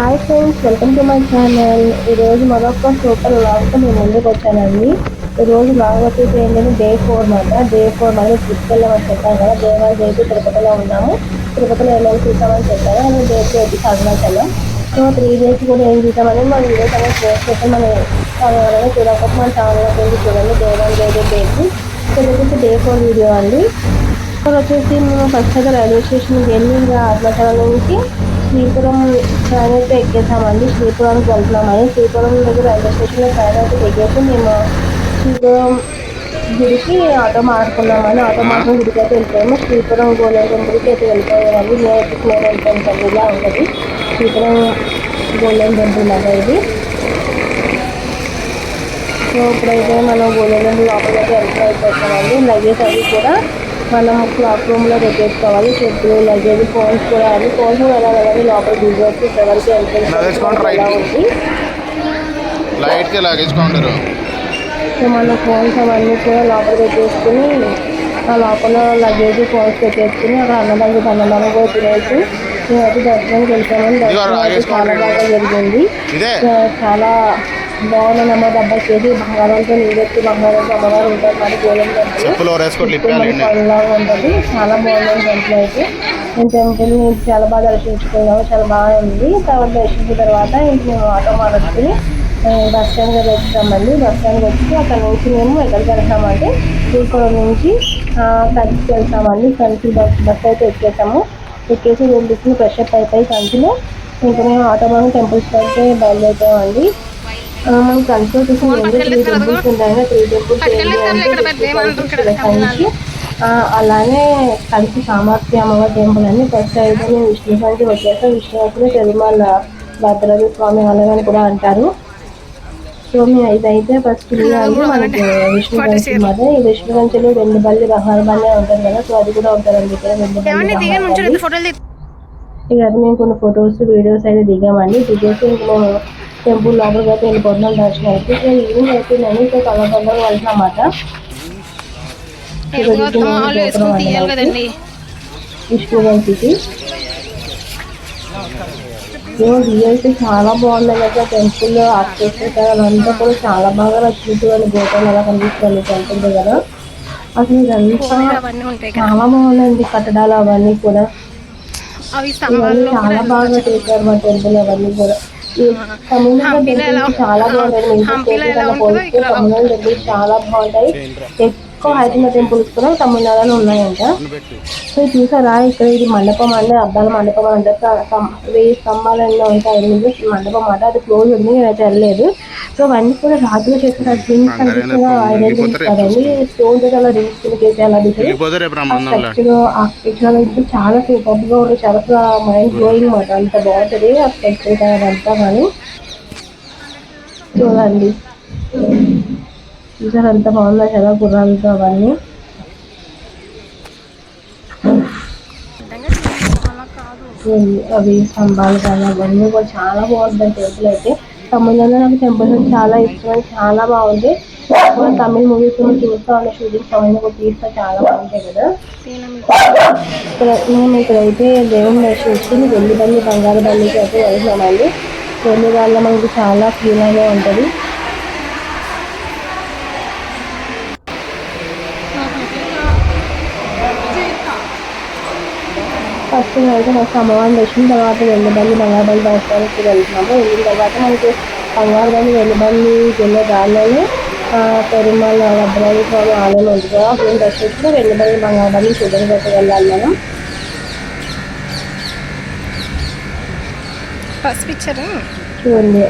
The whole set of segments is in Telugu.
Hi friends welcome to my channel ఈరోజు మరొక సూపర్ వ్లాగ్తో మేము ముందుకు వచ్చానండి. ఈరోజు వ్లాగ్ వచ్చేసి ఏంటంటే డే ఫోర్ మాట డే ఫోర్ మనం ట్రిప్కి వెళ్ళామని చెప్పాను కదా. డే వన్ డే టూ తిరుపతిలో ఉన్నాము. తిరుపతిలో ఏమైనా చూసామని చెప్పారు అది డే టూ వచ్చి అరుణాచలం. సో త్రీ డేస్ కూడా ఏం చూసామని మన వీడియోస్ అనేది పోస్ట్ చేసి మన ఛానల్ చూడకపోతే మన ఛానల్ గురించి చూడండి. Day one day two day two so ఇది వచ్చేసి డే ఫోర్ వీడియో అండి. ఇక్కడ వచ్చేసి మేము ఫస్ట్ అయితే రైల్వే స్టేషన్కి వెళ్ళి ఇంకా అరుణాచలం నుంచి శ్రీపురం ట్రైన్ అయితే ఎక్కేసామండి. శ్రీపురానికి వెళ్తున్నామని శ్రీపురం దగ్గర రైల్వే స్టేషన్లో ట్రైన్ అయితే ఎక్కేసి మేము శ్రీపురం గుడికి ఆటో మాడుకున్నామని ఆటో మాడుకుని గుడికి అయితే వెళ్ళిపోయాము శ్రీపురం గోల్డెన్ గుడికి అయితే వెళ్ళిపోయామండి నేటి నేను వెళ్తాను ఇలా ఉంటుంది శ్రీపురం గోల్డెన్ టెంపుల్ అలా ఇది. సో ఇప్పుడైతే మనం గోల్డెన్ లోపలికి ఎంటర్ అయిపోతామండి లగేజ్ అవి కూడా మనం క్లాక్ రూమ్లో పెట్టేసుకోవాలి. చెప్పులు లగేజ్ ఫోన్స్ కూడా అవి. ఫోన్స్ కూడా ఎలా వెళ్ళాలి లోపల లైట్కి లగేజ్ కౌంటర్ సో మన ఫోన్స్ అవన్నీ కూడా లోపల పెట్టేసుకుని ఆ లోపల లగేజ్ ఫోన్స్ పెట్టేసుకుని అక్కడ అన్నదానికి అన్నదానం కూడా తినేసి మేమైతే దర్శనానికి వెళ్తామని దర్శనం చాలా బాగా జరిగింది. చాలా బాగుంది అమ్మ డబ్బా చేసి బంగారంతో నీరెత్తి బంగారంతో అమ్మగారు ఉంటారు. మరి గోళం మనకి పళ్ళలాగా ఉంటుంది. చాలా బాగుంది టెంపుల్ అయితే. నేను టెంపుల్ చాలా బాగా దర్శించుకున్నాము. చాలా బాగా ఉంది. తర్వాత దర్శించిన తర్వాత ఇంక మేము ఆటో మాట్లాడుకుని బస్ స్టాండ్ దగ్గర వచ్చామండి. బస్ స్టాండ్కి వచ్చి అక్కడ నుంచి మేము ఎక్కడికి వెళ్తామంటే శ్రీకాకుళం నుంచి కంచికి వెళ్తామండి. కంచి బస్ బస్ అయితే ఎక్కేసాము. ఎక్కేసి వెళ్ళి ఫ్రెష్ అప్ అయిపోయి కంచిలో ఇంకా మేము ఆటో మనం టెంపుల్స్కి అయితే బయలుదేరుతామండి ఆ, మనం కంచి వచ్చేసి రెండు త్రీ టెంపుల్స్ ఉంటాయి త్రీ టెంపుల్స్ కంచి ఆ, అలానే కంచి కామాక్షి అమ్మవారి టెంపుల్ అని ఫస్ట్ అయితే మేము విష్ణు కంచి వచ్చేసాం విష్ణు కంచిలో తిరుమల భద్రది స్వామి అలాగని కూడా అంటారు. సో మేము ఇదైతే ఫస్ట్ అండి మనకి విష్ణు కంచి మాట ఈ విష్ణు కంచిలో రెండు బల్లి రహాల బల్లే ఉంటుంది కదా. సో అది కూడా ఉంటుందండి ఇక్కడ రెండు బల్లి ఇక అది మేము కొన్ని ఫొటోస్ వీడియోస్ అయితే దిగామండి. దిగేసి ఇంక మేము టెంపుల్ లోపలికి అయితే వెళ్ళిపోతున్నాం దర్శనానికి ఇక ఈవినింగ్ అయిపోయిందని ఇంకా వెళ్తున్నమాట వేసుకొని తీయాలి కదండి. విష్ణువంతికి అయితే చాలా బాగున్నాయి కదా. టెంపుల్ ఆర్కిటెక్చర్ అదంతా కూడా చాలా బాగా నచ్చింది అని గోపాలు అలా కనిపిస్తుంది టెంపుల్ దగ్గర. అసలు ఇదంతా చాలా బాగున్నాయండి కట్టడాలు అవన్నీ కూడా. చాలా బాగా చేశారు మా టెంపుల్ అవన్నీ కూడా. ఈ హంపీలో ఎలా హంపీలో ఎలా ఉంటుందో ఇక్కడ చాలా బాగుంటాయి. ఎక్కువ ఉన్న టెంపుల్స్ కూడా తమిళనాడులో ఉన్నాయంట. సో చూసారా? ఇక్కడ ఇది మండపం అంటే అద్దాల మండపం కం- వెయ్యి స్తంభాలు ఎన్నో ఉంటాయి. మండపం మాట. అది క్లోజ్ ఉంది. నేనైతే వెళ్ళలేదు. సో అవన్నీ కూడా రాజులు చేసిన రింగ్స్ కనిపిస్తున్నా ఐరన్ రింగ్స్ కదండి స్టోన్ దగ్గర అలా రింగ్స్ కింద చేసి అలా డిజైన్ వెళ్ళిపోతే రేపు ఆ స్ట్రక్చర్ చాలా సూపర్గా ఉంటుంది చాలా మైండ్ బ్లోయింగ్ మాట అంత బాగుంటుంది. ఆ స్ట్రక్చర్ అదంతా కానీ. చూడండి. చూసారు? ఎంత బాగుందో కదా గుర్రాలతో అవన్నీ. అవి స్తంభాలు కానీ అవన్నీ కూడా చాలా బాగుంటాయి. టెంపుల్ అయితే. తమిళనాడులో నాకు టెంపుల్స్ చాలా ఇష్టం చాలా బాగుంది. తమిళ మూవీస్ చూస్తా ఉన్న షూటింగ్స్ అవన్నీ కూడా తీస్తా చాలా బాగుంటాయి కదా. ఇక్కడ మేము ఇక్కడైతే దేవుని దర్శించుకుని వెళ్ళి బండి బంగారు బండికి అయితే వెళ్తున్నామండి వెళ్ళి వల్ల మనకి చాలా ఫీల్ అనే ఉంటుంది. ఫస్ట్ అయితే ఫస్ట్ అమ్మవారిని దర్శనం తర్వాత వెళ్ళి బల్లి బంగారు బల్లి దర్శనానికి వెళ్తున్నాము. వెళ్ళిన తర్వాత మనకి బంగారు బల్లి వెళ్ళి బల్లి వెళ్ళే దారిలోనే ఆ, పెరుమల భద్రాద్రి స్వామి ఆలయం ఉంది కదా అప్పుడు దర్శించుకుని వెళ్ళి బల్లి బంగారు బల్లి చూడడానికి వెళ్ళాలి మనం. First picture? చూడండి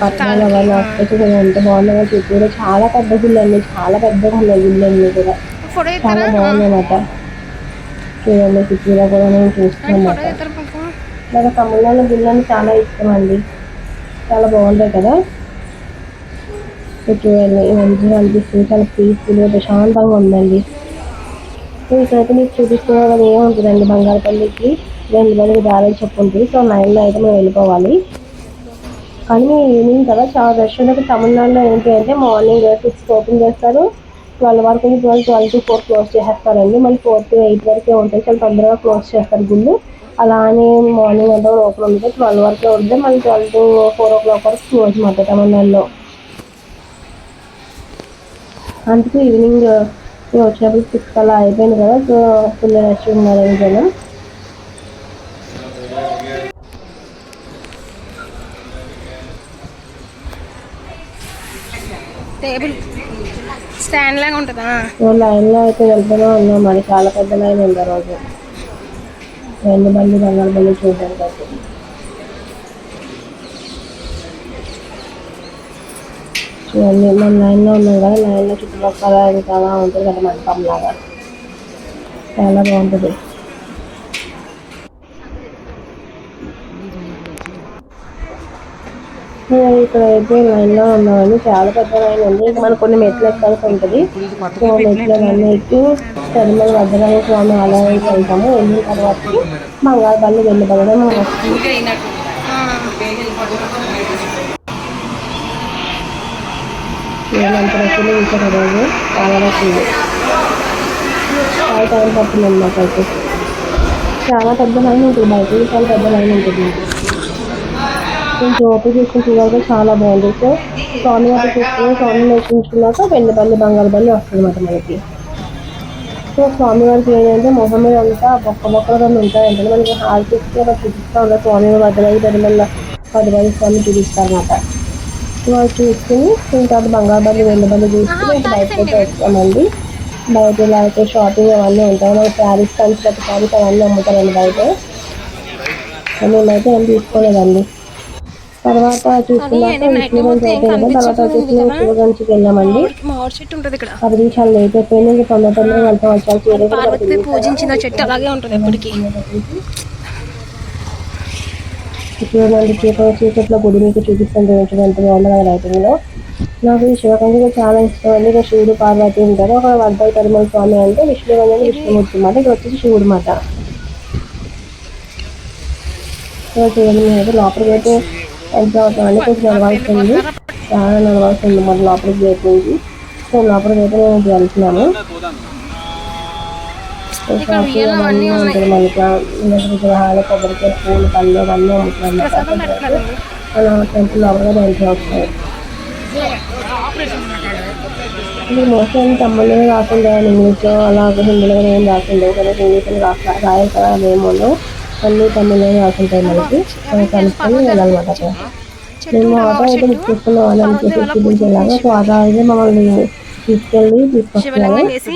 పట్టణాలు ఆస్పత్రి ఎంత బాగున్నాయో చుట్టూరు చాలా పెద్ద గుళ్ళు అండి చాలా పెద్దగా ఉన్నాయి గుళ్ళు అన్ని కూడా. చాలా బాగున్నాయి అన్నమాట. చూడండి చుట్టూరా కూడా నేను చూస్తున్నాను ఫోటో తీస్తారా పాపం? నాకు తమిళనాడు గుళ్ళని చాలా ఇష్టం అండి. చాలా బాగుంటాయి కదా? చూడండి మంచిగా అనిపిస్తుంది చాలా పీస్ఫుల్గా ప్రశాంతంగా ఉందండి. సో ఇక్కడైతే మీకు చూపిస్తున్నా కదా ఏముంటుందండి బంగారపల్లికి? రెండు మందికి దారి చెప్పు ఉంటుంది. సో నైన్లో అయితే మేము వెళ్ళిపోవాలి. కానీ ఈవినింగ్ కదా చాలా రష్ ఉంటుంది తమిళనాడులో ఏంటి అంటే మార్నింగ్ సిక్స్ ఓపెన్ చేస్తారు. ట్వెల్వ్ వరకు twelve twelve to four close చేసేస్తారండి. మళ్ళీ ఫోర్ టు ఎయిట్ వరకే ఉంటాయి. చాలా తొందరగా క్లోజ్ చేస్తారు గుళ్ళు. అలా అని మార్నింగ్ అంతా ఓపెన్ ఉంటుంది ట్వెల్వ్ వరకు ఉంటుంది మళ్ళీ twelve to four o'clock వరకు క్లోజ్ మొదట తమిళనాడులో. అందుకే ఈవినింగ్ వచ్చినప్పుడు సిక్స్ అలా అయిపోయింది కదా. సో ఫుల్ రష్ ఉన్నారు జనం. టేబుల్. స్టాండ్ లాగా ఉంటుందా? సో లైన్లో అయితే వెళ్తూనే ఉన్నాం. మరి చాలా పెద్ద లైన్ ఉంది ఆ రోజు. రెండు బండి బంగారు బండి చూడడానికి అయితే. చూడండి మనం లైన్లో ఉన్నాం కదా. లైన్లో చుట్టుపక్కల ఇంకా ఉంటుంది కదా మండపం లాగా చాలా బాగుంటుంది. ఇక్కడ అయితే లైన్లో ఉన్నామండి చాలా పెద్ద లైన్ ఉంది మనకు కొన్ని మెట్లు ఎక్కాల్సి ఉంటుంది. సో మెట్లు అన్నీ ఎక్కి తిరుమల వద్దరాయ స్వామి ఆలయానికి వెళ్తాము. వెళ్ళిన తర్వాత బంగారు బల్లి వెళ్ళిపోవడం నేనంత రసీలు చూసాను రోజు చాలా చాలా టైం పడుతుంది అన్నమాట అయితే. చాలా పెద్ద లైన్ ఉంటుంది. బయట చాలా పెద్ద లైన్ ఉంటుంది. కొంచెం ఓపిక చూసుకుని చాలా బాగుంది. సో స్వామి వారి చూసుకుని స్వామిని దర్శించుకున్నాక వెండి బల్లి బంగారు బల్లి వస్తుంది అన్నమాట మనకి. సో స్వామి వారికి ఏంటంటే మొహం మీద అంతా బొక్క బొక్కలుగా ఉంటాయంటే మనకి హార్ట్ ఇస్తే అలా చూపిస్తూ ఉంటారు స్వామి వద్దలై పెరుమల్ల పదివేల స్వామి చూపిస్తారు అన్నమాట సో అది చూసుకుని ఇంకా బంగారు బల్లి వెండి బల్లి చూసుకుని ఇంకా బయటకు వచ్చామండి. బయట ఇలా అయితే షాపింగ్ అవన్నీ ఉంటాయి. మనకి శారీస్ కంచి శారీస్ అవన్నీ అమ్ముతారండి బయట. మేమైతే ఏం తీసుకోలేదండి. తర్వాత చూసుకున్నాక అయిపోయింది తర్వాత వచ్చేసి మేము శివగంజ్కి వెళ్ళామండి. మామిడి చెట్టు ఉంటుంది ఇక్కడ. పది నిమిషాలు లేట్ అయిపోయింది. ఇంకా తొందర వెళ్తాం. పార్వతి పూజించిన చెట్టు అలాగే ఉంటుంది ఎప్పటికీ. చూడండి చీకటి చీకట్లో గుడి మీకు చూపిస్తాను. చూడండి ఎంత బాగుంది కదా రైటింగ్లో నాకు ఈ శివగంజ్ కూడా చాలా ఇష్టం అండి. ఇక్కడ శివుడు పార్వతి ఉంటారు. ఒక వడ్డై పెరుమల స్వామి అంటే విష్ణుగంజ్ విష్ణుమూర్తి మాట ఇక్కడ వచ్చేసి శివుడు మాట చూడండి లోపలికి అయితే ఎంత కొంచెం నడవాల్సింది చాలా నడవాల్సింది మరి లోపలికి గేట్ నుంచి సో లోపలికి అయితే సో షాపింగ్ అవన్నీ ఉంటుంది మనకి. ఇలాంటి విగ్రహాలు కొబ్బరికాయ పూలు పళ్ళు అవన్నీ పెడతారండి అలా టెంపుల్ లోపల ఎంట్రీ అవుతాయి ఇది మోస్ట్లీ తమిళలో రాకుండా ఇంగ్లీష్ అలాగే హిందీలో ఏం రాసిండవు కదా ఇంగ్లీష్లో రాయాలి కదా అవేమో అన్ని తమిళలో రాసుంటాయి మనకి. మనం కనుక్కొని వెళ్ళాలన్నమాట అక్కడ. మేము ఆటో అయితే బుక్ చేసుకున్నాం అని చెప్పేసి చూపించేలాగా సో ఆటో అయితే మమ్మల్ని తీసుకెళ్ళి వేసి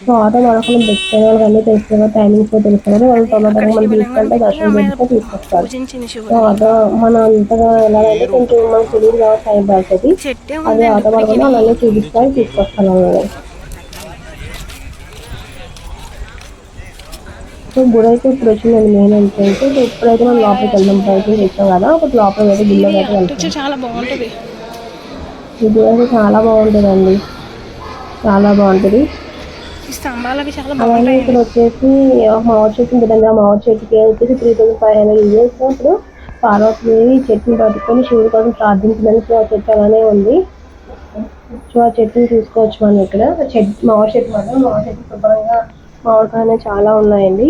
సో ఆటో మనకు బుక్ చేయడం వాళ్ళకి అన్ని తెలుస్తుంది టైమింగ్స్ తెలుస్తుంది వాళ్ళు తొందరగా మనం తీసుకెళ్తే దర్శనం చేస్తే తీసుకొస్తారు. సో ఆటో మనం అంతగా వెళ్ళాలంటే కొంచెం మనకు తెలియదు కాబట్టి టైం పడుతుంది అదే. ఆటో పడకుండా అలానే చూపిస్తారు తీసుకొస్తాను సో గుడి అయితే ఇప్పుడు వచ్చిందండి మెయిన్ ఏంటంటే ఇప్పుడైతే మనం లోపలికి వెళ్దాం. ప్రయత్నం చేస్తాం కదా. ఒకటి లోపలికి అయితే బిల్లోకి అయితే వెళ్తాం చాలా బాగుంటుంది. గుడి అయితే చాలా బాగుంటుందండి. చాలా బాగుంటుంది. బాగుంటాయి ఇక్కడ వచ్చేసి మామిడి చెట్టు ఉంటుంది ఆ మామిడి చెట్టుకి వచ్చేసి three thousand five hundred years ఇప్పుడు పార్వతీదేవి చెట్టుని పట్టుకొని శివుడి కోసం ప్రార్థించిందని సో ఆ చెట్టు అలానే ఉంది. సో ఆ చెట్టుని చూసుకోవచ్చు మనం ఇక్కడ. చెట్టు మామిడి చెట్టు మాత్రం మామిడి చెట్టు శుభ్రంగా మామిడికాయలు చాలా ఉన్నాయండి.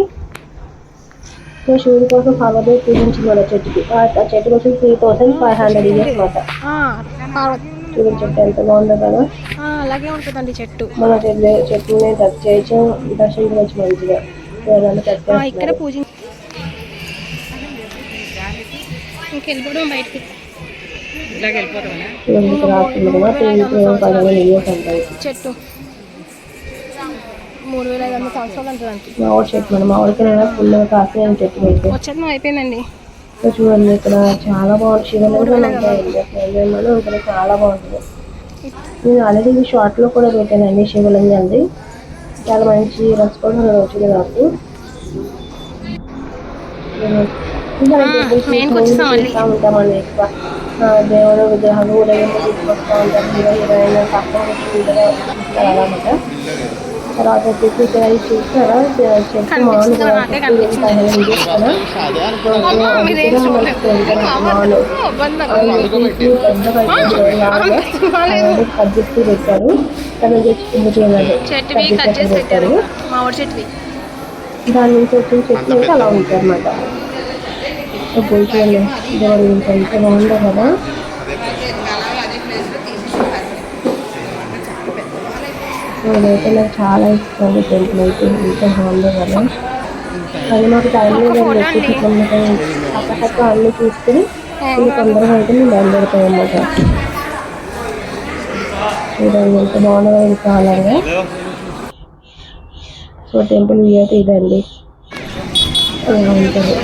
సో శివుడి కోసం పార్వతీదేవి పూజించింది మన చెట్టుకి. ఆ చెట్టు కోసం three thousand five hundred years Parvati. చూడండి చెట్టు ఎంత బాగుందో కదా. ఆ, అలాగే ఉంటుందండి చెట్టు. మన చెట్టు చెట్టుని టచ్ చేయొచ్చు దర్శించవచ్చు మంచిగా ఇక్కడ పూజ ఇంకెళ్ళిపోవడం బయటికి. చూడండి ఇక్కడ రాస్తుంది కదా త్రీ పదిహేను ఇయర్స్ అంటాయి చెట్టు మూడు వేల ఐదు వందల సంవత్సరాలు మామిడి చెట్టు మామిడికాయ ఫుల్ కాసిన చెట్టు అయితే వచ్చేది అయిపోయిందండి. చూడండి ఇక్కడ చాలా బాగుంది. శివలింగం ఉంటాయండి శివలింగం ఉంటుంది చాలా బాగుంటుంది నేను ఆల్రెడీ ఈ షార్ట్లో కూడా పెట్టానండి శివలింగంది చాలా మంచి రెస్పాన్స్ వచ్చింది నాకు. ఉంటామండి ఎక్కువ. దేవుడు విగ్రహాలు ఊరేగింపు తీసుకొస్తూ ఉంటారు హీరో హీరోయిన్ పక్కన అన్నమాట తర్వాత వచ్చేసి ఇక్కడ చూస్తారా? చెట్టు మామూలుగా కట్ చేసి పెట్టారు. చేసి పెట్టారు. దాని నుంచి వచ్చిన చెట్లు అయితే అలా ఉంటాయి అన్నమాట బాగుందో కదా. నేనైతే నాకు చాలా ఇష్టం టెంపుల్ అయితే ఇంకా బాగుందో కదా అది మాకు టైం లేదు పక్కపక్క అన్ని చూసుకుని ఇది తొందరగా అయితే మేము బయలుదేరుతాం అన్నమాట. చూడండి ఎంత బాగుందో ఇది కాలంగా సో టెంపుల్ వ్యూ అయితే ఇదండి. ఇలా ఉంటుంది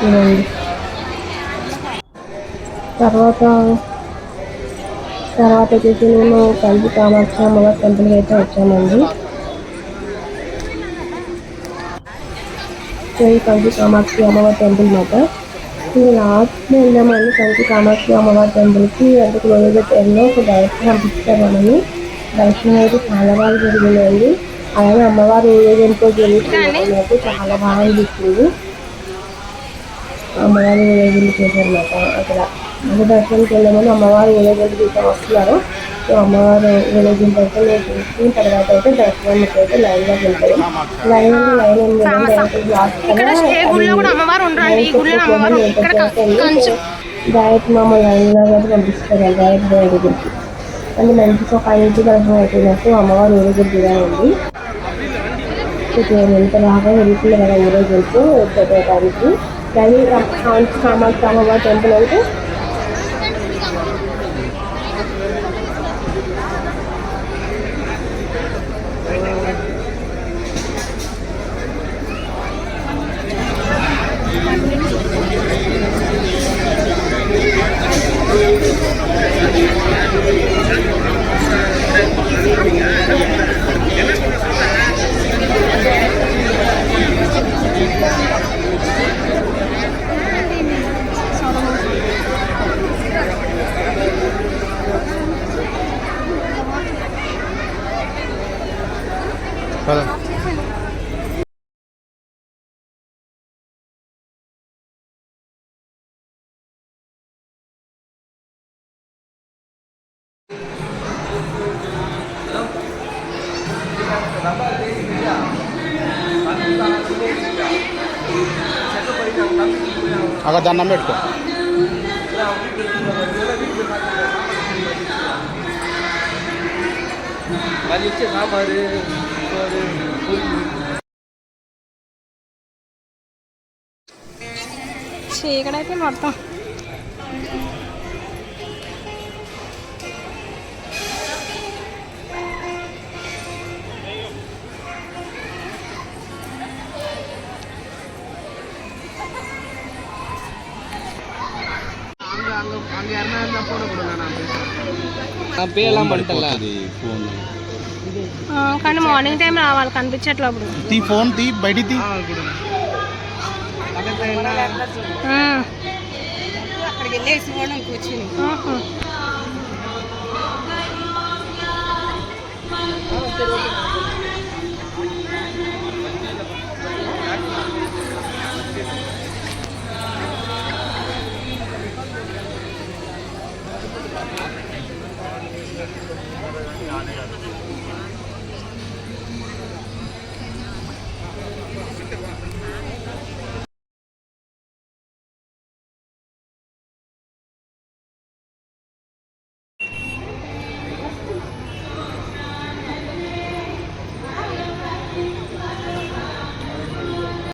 చూడండి. తర్వాత తర్వాత వచ్చేసి మేము కలిసి కామాక్షి అమ్మవారి టెంపుల్కి అయితే వచ్చామండి. సో ఈ కంచి కామాక్షి అమ్మవారి టెంపుల్ మాట. ఇంకా లాస్ట్ వెళ్ళామండి కంచి కామాక్షి అమ్మవారి టెంపుల్కి. అంటే క్లోజ్ టైంలో ఒక డైరెక్ట్ పంపిస్తారు దర్శనం అయితే చాలా బాగా జరిగిందండి. అలాగే అమ్మవారు ఊరేగింపు నాకు చాలా బాగా అనిపిస్తుంది. అమ్మవారి ఊరేగింపు చేశారన్నమాట అక్కడ. అంటే దర్శనంకి వెళ్ళామని అమ్మవారు ఊరేగింపు చూసాం వస్తున్నారు సో అమ్మవారు ఊరేగింపు అయితే నేను చూసుకున్న తర్వాత అయితే దర్శనంకి అయితే లైన్లోకి వెళ్తాను line line direct last direct మమ్మల్ని లైన్లో అయితే పంపిస్తారు డైరెక్ట్ దగ్గరికి అంటే మంచి ఒక ఐదు దర్శనం అయిపోయినట్టు అమ్మవారు కూడా ఉంది ఎంత బాగా వెళ్తుంది కదా ఊరేగింపు పెట్టడానికి కానీ కామాక్షి అమ్మవారి టెంపుల్ అంటే అక్కడ దండం పెట్టుకో వాళ్ళు ఇచ్చే సాంబారు కూర, పులుసు. చీకడైతే మొత్తం కానీ మార్నింగ్ టైం రావాలి కనిపించట్లే అప్పుడు తీ ఫోన్ తీ బయటికి తీ. అక్కడికి వెళ్ళేసి ఆహా. on.